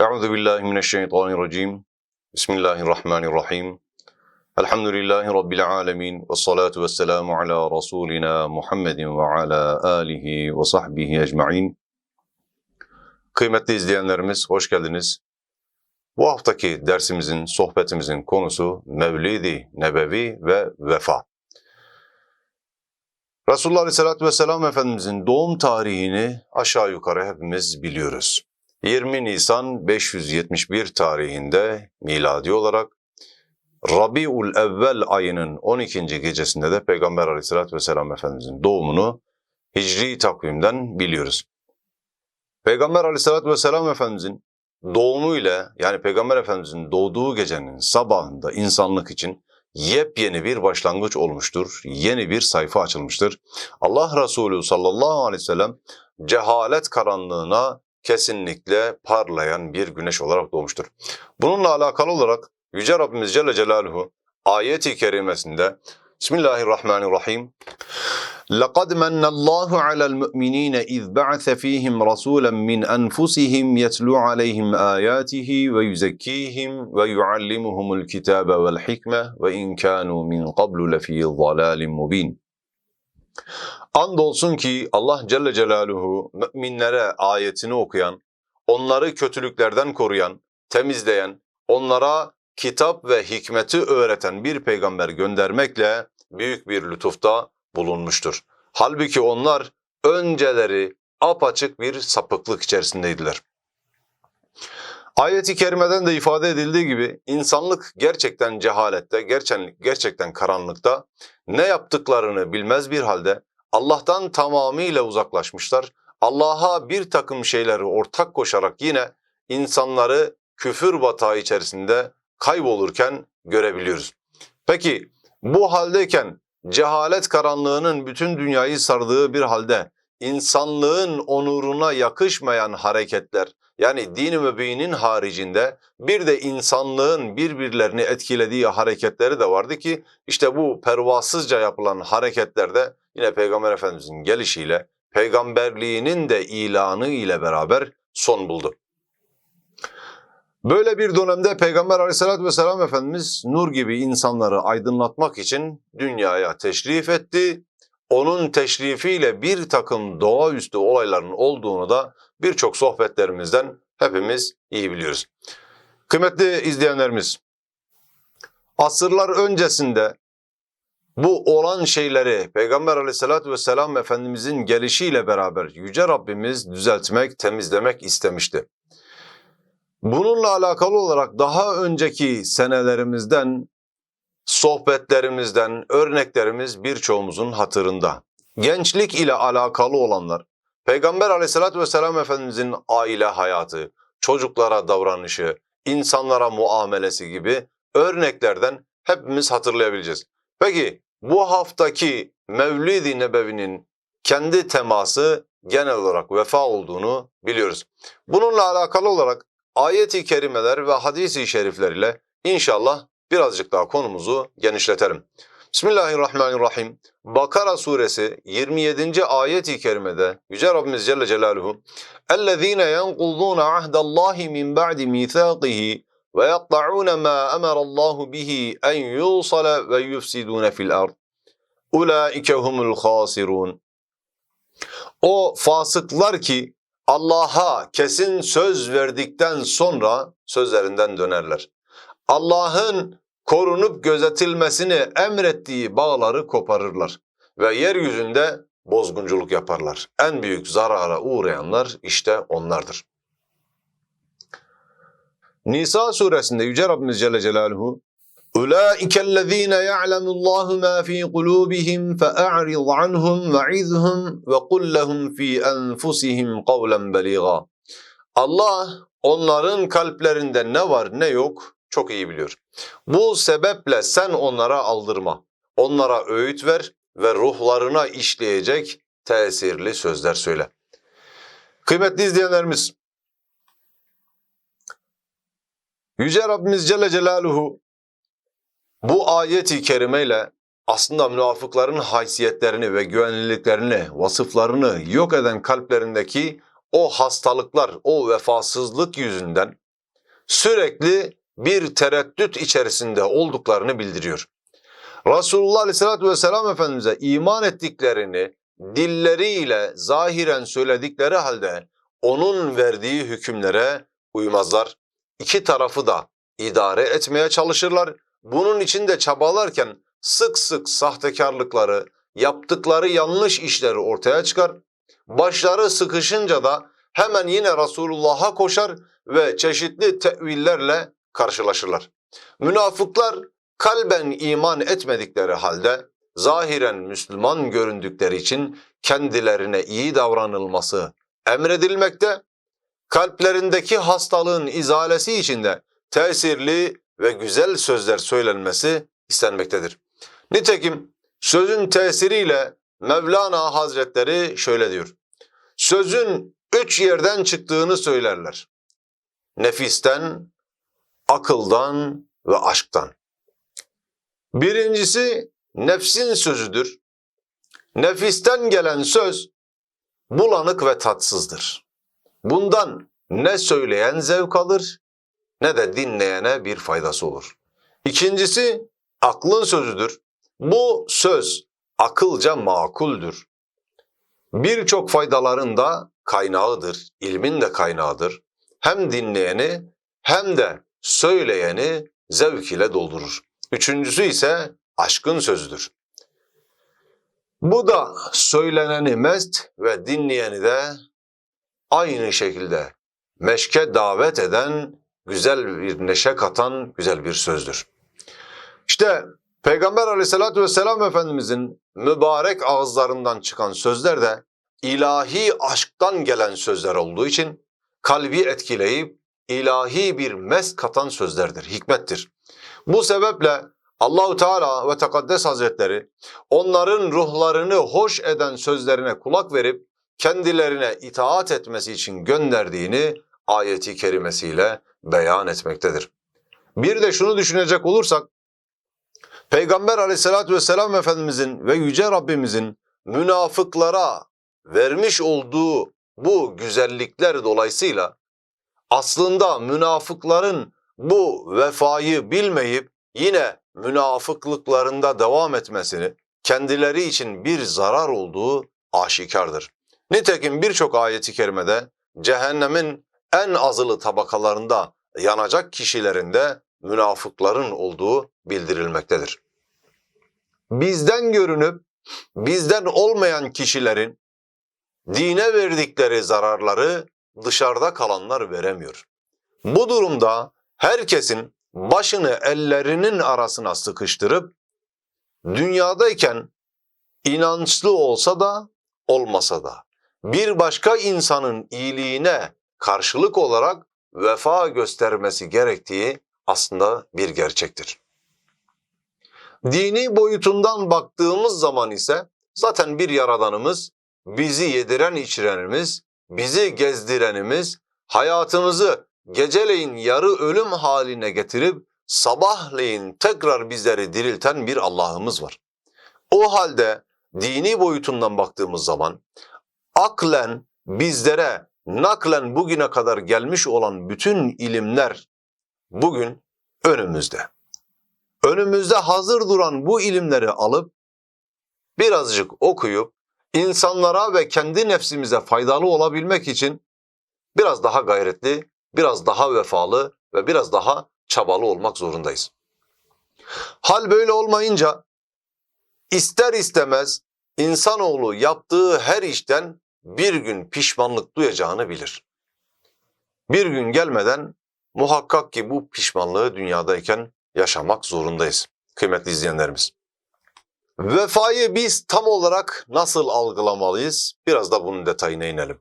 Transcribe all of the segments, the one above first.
Euzu billahi mineşşeytanirracim. Bismillahirrahmanirrahim. Elhamdülillahi rabbil alamin ve salatu vesselamu ala rasulina Muhammedin ve ala alihi ve sahbihi ecmaîn. Kıymetli izleyenlerimiz hoş geldiniz. Bu haftaki dersimizin, sohbetimizin konusu Mevlidi Nebevi ve vefa. Resulullah Aleyhisselatü Vesselam Efendimizin doğum tarihini aşağı yukarı hepimiz biliyoruz. 20 Nisan 571 tarihinde miladi olarak Rabiul Evvel ayının 12. gecesinde de Peygamber Aleyhisselatü Vesselam Efendimizin doğumunu Hicri takvimden biliyoruz. Peygamber Aleyhisselatü Vesselam Efendimizin doğumu ile yani Peygamber Efendimizin doğduğu gecenin sabahında insanlık için yepyeni bir başlangıç olmuştur. Yeni bir sayfa açılmıştır. Allah Resulü sallallahu aleyhi ve sellem cehalet karanlığına kesinlikle parlayan bir güneş olarak doğmuştur. Bununla alakalı olarak Yüce Rabbimiz Celle Celaluhu ayeti kerimesinde Bismillahirrahmanirrahim لقد من الله على المؤمنين إذ بعث فيهم رسولا من أنفسهم يتلو عليهم آياته ويزكيهم ويعلمهم الكتاب والحكمة وإن كانوا من قبل لفي ضلال مبين Andolsun ki Allah Celle Celaluhu müminlere ayetini okuyan, onları kötülüklerden koruyan, temizleyen, onlara kitap ve hikmeti öğreten bir peygamber göndermekle büyük bir lütufta bulunmuştur. Halbuki onlar önceleri apaçık bir sapıklık içerisindeydiler. Ayet-i kerimeden de ifade edildiği gibi insanlık gerçekten cehalette, gerçekten, gerçekten karanlıkta ne yaptıklarını bilmez bir halde Allah'tan tamamıyla uzaklaşmışlar. Allah'a bir takım şeyleri ortak koşarak yine insanları küfür batağı içerisinde kaybolurken görebiliyoruz. Peki bu haldeyken cehalet karanlığının bütün dünyayı sardığı bir halde insanlığın onuruna yakışmayan hareketler yani din-i mübinin haricinde bir de insanlığın birbirlerini etkilediği hareketleri de vardı ki işte bu pervasızca yapılan hareketlerde yine Peygamber Efendimizin gelişiyle peygamberliğinin de ilanı ile beraber son buldu. Böyle bir dönemde Peygamber Aleyhisselatü Vesselam Efendimiz nur gibi insanları aydınlatmak için dünyaya teşrif etti. Onun teşrifiyle bir takım doğaüstü olayların olduğunu da birçok sohbetlerimizden hepimiz iyi biliyoruz. Kıymetli izleyenlerimiz, asırlar öncesinde bu olan şeyleri Peygamber Aleyhisselatü Vesselam Efendimizin gelişiyle beraber Yüce Rabbimiz düzeltmek, temizlemek istemişti. Bununla alakalı olarak daha önceki senelerimizden, sohbetlerimizden örneklerimiz birçoğumuzun hatırında. Gençlik ile alakalı olanlar, Peygamber aleyhissalatü vesselam Efendimizin aile hayatı, çocuklara davranışı, insanlara muamelesi gibi örneklerden hepimiz hatırlayabileceğiz. Peki bu haftaki Mevlid-i Nebevi'nin kendi teması genel olarak vefa olduğunu biliyoruz. Bununla alakalı olarak ayet-i kerimeler ve hadis-i şerifler ile inşallah birazcık daha konumuzu genişletelim. Bismillahirrahmanirrahim. Bakara suresi 27. ayet-i kerimede Yüce Rabbimiz Celle Celaluhu اَلَّذ۪ينَ يَنْقُضُونَ عَهْدَ اللّٰهِ مِنْ بَعْدِ مِيثَاقِهِ وَيَقْطَعُونَ مَا أَمَرَ اللّٰهُ بِهِ اَنْ يُوصَلَ وَيُفْسِدُونَ فِي الْأَرْضِ اُولَٰئِكَ هُمُ الْخَاسِرُونَ O fasıklar ki Allah'a kesin söz verdikten sonra sözlerinden dönerler. Allah'ın korunup gözetilmesini emrettiği bağları koparırlar ve yeryüzünde bozgunculuk yaparlar. En büyük zarara uğrayanlar işte onlardır. Nisa suresinde Yüce Rabbimiz Celle Celaluhu أُولَٰئِكَ الَّذ۪ينَ يَعْلَمُ اللّٰهُ مَا ف۪ي قُلُوبِهِمْ فَأَعْرِضْ عَنْهُمْ وَعِذْهُمْ وَقُلْ لَهُمْ ف۪ي أَنْفُسِهِمْ قَوْلًا بَلِيغًا Allah onların kalplerinde ne var ne yok çok iyi biliyor. Bu sebeple sen onlara aldırma. Onlara öğüt ver ve ruhlarına işleyecek tesirli sözler söyle. Kıymetli izleyenlerimiz, Yüce Rabbimiz Celle Celaluhu bu ayeti kerimeyle aslında münafıkların haysiyetlerini ve güvenliliklerini, vasıflarını yok eden kalplerindeki o hastalıklar, o vefasızlık yüzünden sürekli bir tereddüt içerisinde olduklarını bildiriyor. Resulullah Aleyhisselatü Vesselam Efendimiz'e iman ettiklerini dilleriyle zahiren söyledikleri halde onun verdiği hükümlere uymazlar. İki tarafı da idare etmeye çalışırlar. Bunun için de çabalarken sık sık sahtekarlıkları, yaptıkları yanlış işleri ortaya çıkar. Başları sıkışınca da hemen yine Resulullah'a koşar ve çeşitli tevillerle karşılaşırlar. Münafıklar kalben iman etmedikleri halde zahiren Müslüman göründükleri için kendilerine iyi davranılması emredilmekte, kalplerindeki hastalığın izalesi için de tesirli ve güzel sözler söylenmesi istenmektedir. Nitekim sözün tesiriyle Mevlana Hazretleri şöyle diyor. Sözün üç yerden çıktığını söylerler. Nefisten, akıldan ve aşktan. Birincisi nefsin sözüdür. Nefisten gelen söz bulanık ve tatsızdır. Bundan ne söyleyen zevk alır ne de dinleyene bir faydası olur. İkincisi aklın sözüdür. Bu söz akılca makuldür. Birçok faydaların da kaynağıdır, ilmin de kaynağıdır. Hem dinleyeni hem de söyleyeni zevk ile doldurur. Üçüncüsü ise aşkın sözüdür. Bu da söyleneni mest ve dinleyeni de aynı şekilde meşke davet eden, güzel bir neşe katan güzel bir sözdür. İşte Peygamber aleyhissalatü vesselam Efendimizin mübarek ağızlarından çıkan sözler de ilahi aşktan gelen sözler olduğu için kalbi etkileyip ilahi bir mes katan sözlerdir, hikmettir. Bu sebeple Allahu Teala ve Tekaddes Hazretleri onların ruhlarını hoş eden sözlerine kulak verip kendilerine itaat etmesi için gönderdiğini ayeti kerimesiyle beyan etmektedir. Bir de şunu düşünecek olursak Peygamber aleyhissalatü vesselam Efendimizin ve Yüce Rabbimizin münafıklara vermiş olduğu bu güzellikler dolayısıyla aslında münafıkların bu vefayı bilmeyip yine münafıklıklarında devam etmesini kendileri için bir zarar olduğu aşikardır. Nitekim birçok ayeti kerimede cehennemin en azılı tabakalarında yanacak kişilerin de münafıkların olduğu bildirilmektedir. Bizden görünüp bizden olmayan kişilerin dine verdikleri zararları dışarıda kalanlar veremiyor. Bu durumda herkesin başını ellerinin arasına sıkıştırıp dünyadayken inançlı olsa da olmasa da bir başka insanın iyiliğine karşılık olarak vefa göstermesi gerektiği aslında bir gerçektir. Dini boyutundan baktığımız zaman ise zaten bir yaradanımız, bizi yediren içirenimiz, bizi gezdirenimiz, hayatımızı geceleyin yarı ölüm haline getirip sabahleyin tekrar bizleri dirilten bir Allah'ımız var. O halde dini boyutundan baktığımız zaman aklen bizlere naklen bugüne kadar gelmiş olan bütün ilimler bugün önümüzde. Önümüzde hazır duran bu ilimleri alıp birazcık okuyup insanlara ve kendi nefsimize faydalı olabilmek için biraz daha gayretli, biraz daha vefalı ve biraz daha çabalı olmak zorundayız. Hal böyle olmayınca ister istemez insanoğlu yaptığı her işten bir gün pişmanlık duyacağını bilir. Bir gün gelmeden muhakkak ki bu pişmanlığı dünyadayken yaşamak zorundayız kıymetli izleyenlerimiz. Vefayı biz tam olarak nasıl algılamalıyız? Biraz da bunun detayına inelim.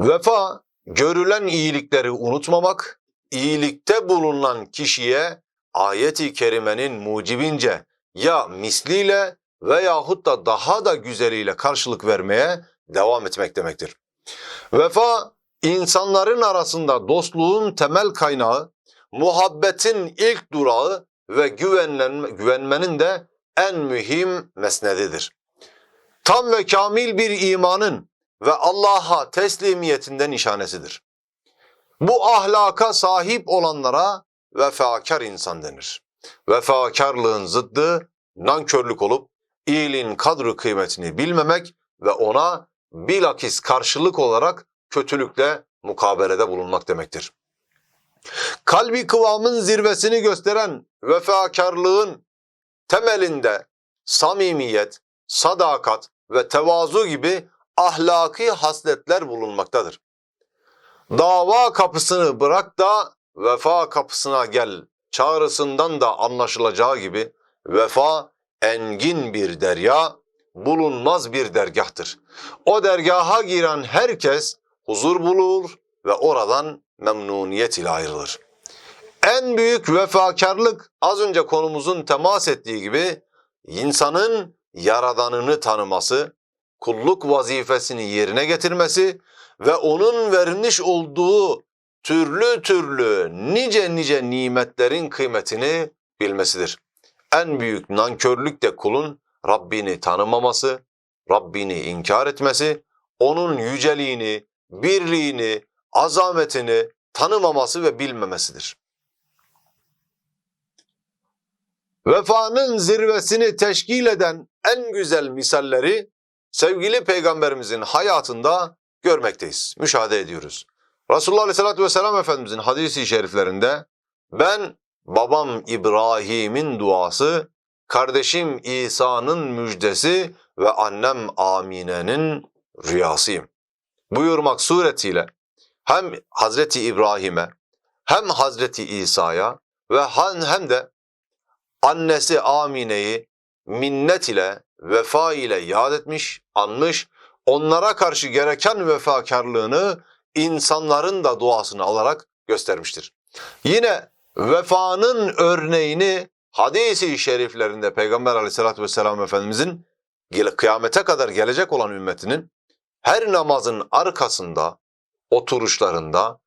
Vefa görülen iyilikleri unutmamak, iyilikte bulunan kişiye ayet-i kerimenin mucibince ya misliyle veyahut da daha da güzeliyle karşılık vermeye devam etmek demektir. Vefa insanların arasında dostluğun temel kaynağı, muhabbetin ilk durağı ve güvenmenin de en mühim mesnedidir. Tam ve kamil bir imanın ve Allah'a teslimiyetinden nişanesidir. Bu ahlaka sahip olanlara vefakar insan denir. Vefakarlığın zıddı nankörlük olup iyiliğin kadri kıymetini bilmemek ve ona bilakis karşılık olarak kötülükle mukabelede bulunmak demektir. Kalbi kıvamın zirvesini gösteren vefakarlığın temelinde samimiyet, sadakat ve tevazu gibi ahlaki hasletler bulunmaktadır. Dava kapısını bırak da vefa kapısına gel çağrısından da anlaşılacağı gibi vefa engin bir derya, bulunmaz bir dergahtır. O dergaha giren herkes huzur bulur ve oradan memnuniyet ile ayrılır. En büyük vefakarlık az önce konumuzun temas ettiği gibi insanın yaradanını tanıması, kulluk vazifesini yerine getirmesi ve onun vermiş olduğu türlü türlü nice nice nimetlerin kıymetini bilmesidir. En büyük nankörlük de kulun Rabbini tanımaması, Rabbini inkar etmesi, onun yüceliğini, birliğini, azametini tanımaması ve bilmemesidir. Vefanın zirvesini teşkil eden en güzel misalleri sevgili peygamberimizin hayatında görmekteyiz, müşahede ediyoruz. Resulullah Aleyhisselatü Vesselam Efendimizin hadisi şeriflerinde ben babam İbrahim'in duası, kardeşim İsa'nın müjdesi ve annem Amine'nin rüyasıyım. Buyurmak suretiyle hem Hazreti İbrahim'e hem Hazreti İsa'ya ve hem de annesi Amine'yi minnet ile, vefa ile yad etmiş, anmış, onlara karşı gereken vefakarlığını insanların da duasını alarak göstermiştir. Yine vefanın örneğini hadisi şeriflerinde Peygamber aleyhissalatü vesselam Efendimizin kıyamete kadar gelecek olan ümmetinin her namazın arkasında, oturuşlarında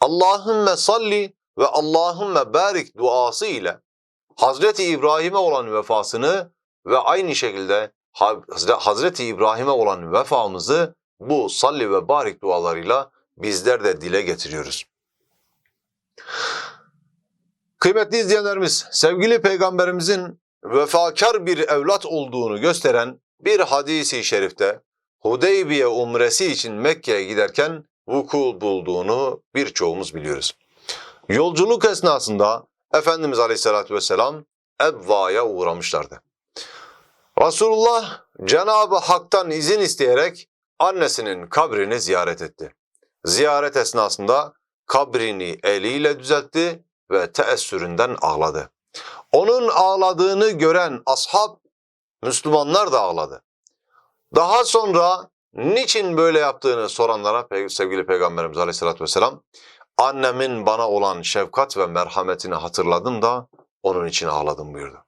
Allahümme salli ve Allahümme barik duası ile Hazreti İbrahim'e olan vefasını ve aynı şekilde Hazreti İbrahim'e olan vefamızı bu salli ve barik dualarıyla bizler de dile getiriyoruz. Kıymetli izleyenlerimiz, sevgili peygamberimizin vefakar bir evlat olduğunu gösteren bir hadisi şerifte Hudeybiye umresi için Mekke'ye giderken vuku bulduğunu birçoğumuz biliyoruz. Yolculuk esnasında Efendimiz Aleyhisselatü Vesselam Ebva'ya uğramışlardı. Resulullah Cenab-ı Hak'tan izin isteyerek annesinin kabrini ziyaret etti. Ziyaret esnasında kabrini eliyle düzeltti ve teessüründen ağladı. Onun ağladığını gören ashab, Müslümanlar da ağladı. Daha sonra niçin böyle yaptığını soranlara sevgili Peygamberimiz Aleyhisselatü Vesselam, annemin bana olan şefkat ve merhametini hatırladım da onun için ağladım buyurdu.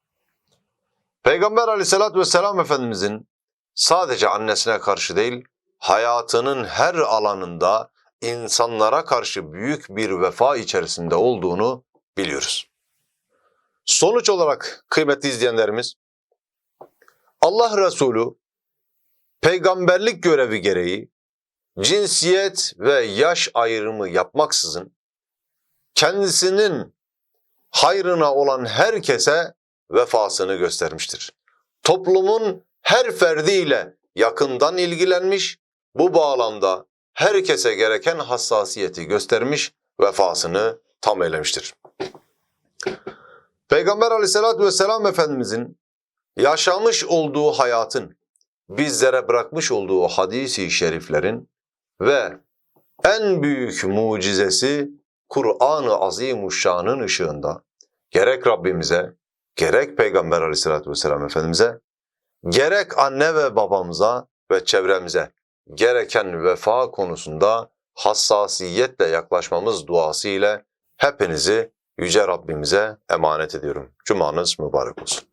Peygamber Aleyhisselatü Vesselam Efendimizin sadece annesine karşı değil, hayatının her alanında insanlara karşı büyük bir vefa içerisinde olduğunu biliyoruz. Sonuç olarak kıymetli izleyenlerimiz, Allah Resulü peygamberlik görevi gereği cinsiyet ve yaş ayrımı yapmaksızın kendisinin hayrına olan herkese vefasını göstermiştir. Toplumun her ferdiyle yakından ilgilenmiş, bu bağlamda herkese gereken hassasiyeti göstermiş, vefasını tam eylemiştir. Peygamber aleyhissalatü vesselam Efendimizin yaşamış olduğu hayatın, bizlere bırakmış olduğu hadisi şeriflerin ve en büyük mucizesi Kur'an-ı Azimuşşan'ın ışığında gerek Rabbimize, gerek Peygamber aleyhissalatü vesselam Efendimiz'e, gerek anne ve babamıza ve çevremize gereken vefa konusunda hassasiyetle yaklaşmamız duası ile hepinizi Yüce Rabbimize emanet ediyorum. Cumanız mübarek olsun.